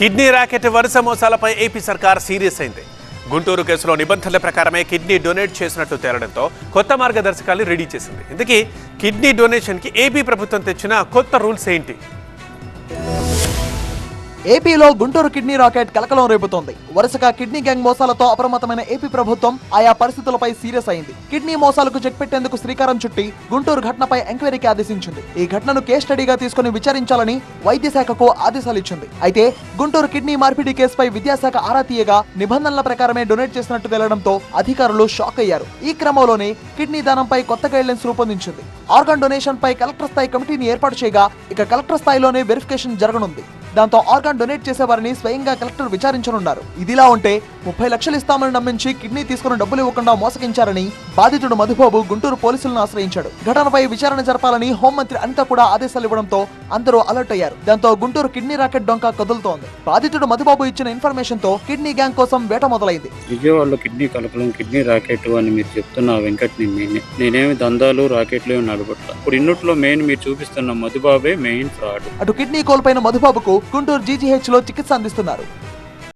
Kidney racket వరుస మోసాలపై AP సర్కార్ serious అయింది. గుంటూరు కేసులో నిబంధనల ప్రకారమే కిడ్నీ డొనేట్ చేసినట్టు తేలడంతో కొత్త మార్గదర్శకాలు రెడీ చేసింది. ఇందుకే కిడ్నీ డొనేషన్కి ఏపీ ప్రభుత్వం తెచ్చిన కొత్త రూల్స్ ఏంటి? ఏపీలో గుంటూరు కిడ్నీ రాకెట్ కలకలం రేపుతోంది. వరుసగా కిడ్నీ గ్యాంగ్ మోసాలతో అప్రమత్తమైన ఏపీ ప్రభుత్వం ఆయా పరిస్థితులపై సీరియస్ అయింది. కిడ్నీ మోసాలకు చెక్ పెట్టేందుకు శ్రీకారం చుట్టి గుంటూరు ఘటనపై ఎంక్వైరీకి ఆదేశించింది. ఈ ఘటనను కేస్ స్టడీగా తీసుకుని విచారించాలని వైద్య శాఖకు ఆదేశాలు ఇచ్చింది అయితే గుంటూరు కిడ్నీ మార్పిడి కేసుపై విద్యాశాఖ ఆరా తీయగా నిబంధనల ప్రకారమే డొనేట్ చేసినట్టు తెలియడంతో అధికారులు షాక్ అయ్యారు. ఈ క్రమంలోనే కిడ్నీ దానంపై కొత్త గైడ్లైన్స్ రూపొందించింది. ఆర్గాన్ డొనేషన్ పై కలెక్టర్ స్థాయి కమిటీని ఏర్పాటు చేయగా ఇక కలెక్టర్ స్థాయిలోనే వెరిఫికేషన్ జరగనుంది. దాంతో ఆర్గాన్ డొనేట్ చేసేవారిని స్వయంగా కలెక్టర్ విచారించనున్నారు. ఇదిలా ఉంటే ముప్పై లక్షలు ఇస్తామని నమ్మించి కిడ్నీ తీసుకుని డబ్బులు ఇవ్వకుండా మోసగించారని బాధితుడు మధుబాబు గుంటూరు పోలీసులను ఆశ్రయించాడు. ఘటనపై విచారణ జరపాలని హోంమంత్రి అనిత కూడా ఆదేశాలు ఇవ్వడంతో అందరూ అలర్ట్ అయ్యారు. దాంతో గుంటూరు కిడ్నీ రాకెట్ డొంక కదులుతోంది. బాధితుడు మధుబాబు ఇచ్చిన ఇన్ఫర్మేషన్తో కిడ్నీ గ్యాంగ్ కోసం వేట మొదలైంది. విజయవాడలో కిడ్నీ కలపడం కిడ్నీ రాకెట్ అని మీరు చెప్తున్న నేనే నేనేమి దందాలు రాకెట్లు నడపట్ల. ఇప్పుడు ఇన్నుట్లో మెయిన్ మీరు చూపిస్తున్న మధుబాబే మెయిన్ ఫ్రాడ్. అటు కిడ్నీ కోల్పోయిన మధుబాబుకు గుంటూరు జీజీహెచ్లో చికిత్స అందిస్తున్నారు.